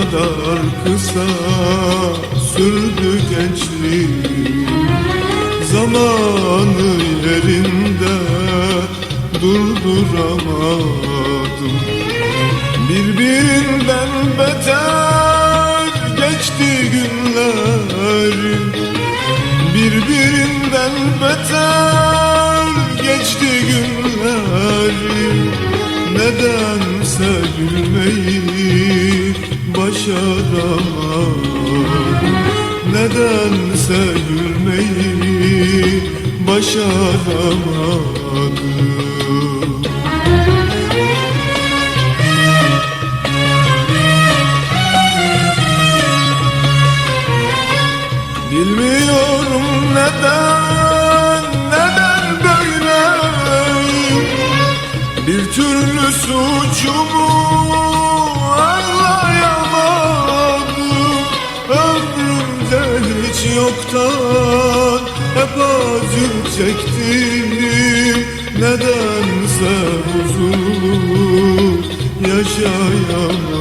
kadar kısa sürdü gençliğim. Zamanı yerinde durduramadım. Birbirinden beter geçti günlerim Birbirinden beter geçti günlerim Nedense gülmeyi başaramadım Nedense gülmeyi başaramadım Bilmiyorum neden, neden böyleyim Bir türlü suçumu hiç yoktan hep acı çektim Nedense huzurlu yaşayamadım.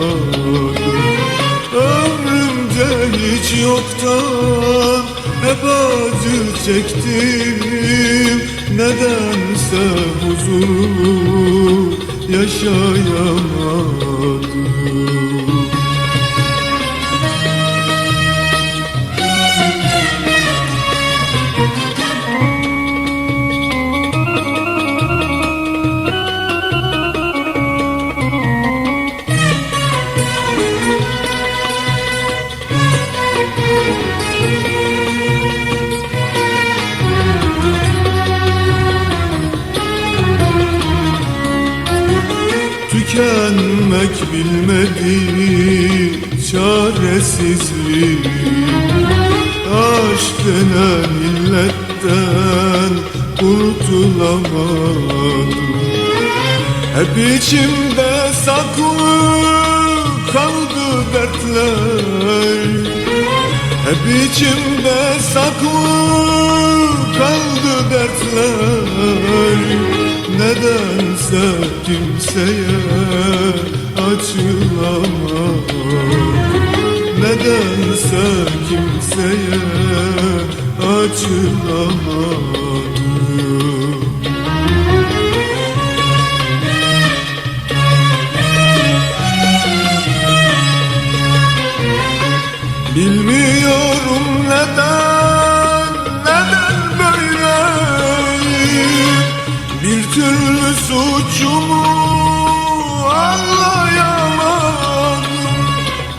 Ömrümde hiç yoktan hep acı çektim Nedense huzurlu yaşayamadım Tükenmek bilmedi çaresizliğim. Aşk denen illetten kurtulamadım. Hep içimde saklı kaldı dertler. Hep içimde saklı kaldı dertler Nedense kimseye açılamadım Nedense kimseye açılamadım Bilmiyorum neden, türlü suçumu anlayamadım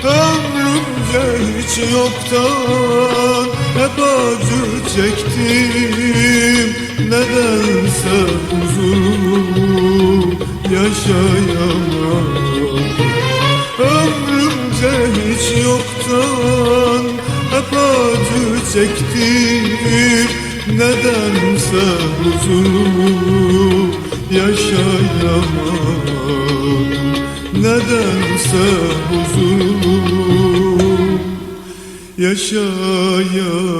Ömrümce hiç yoktan hep acı çektim. Nedense huzurlu yaşayamadım Ömrümce hiç yoktan hep acı çektim Nedense huzurlu yaşayamadım Nedense huzurlu yaşayamadım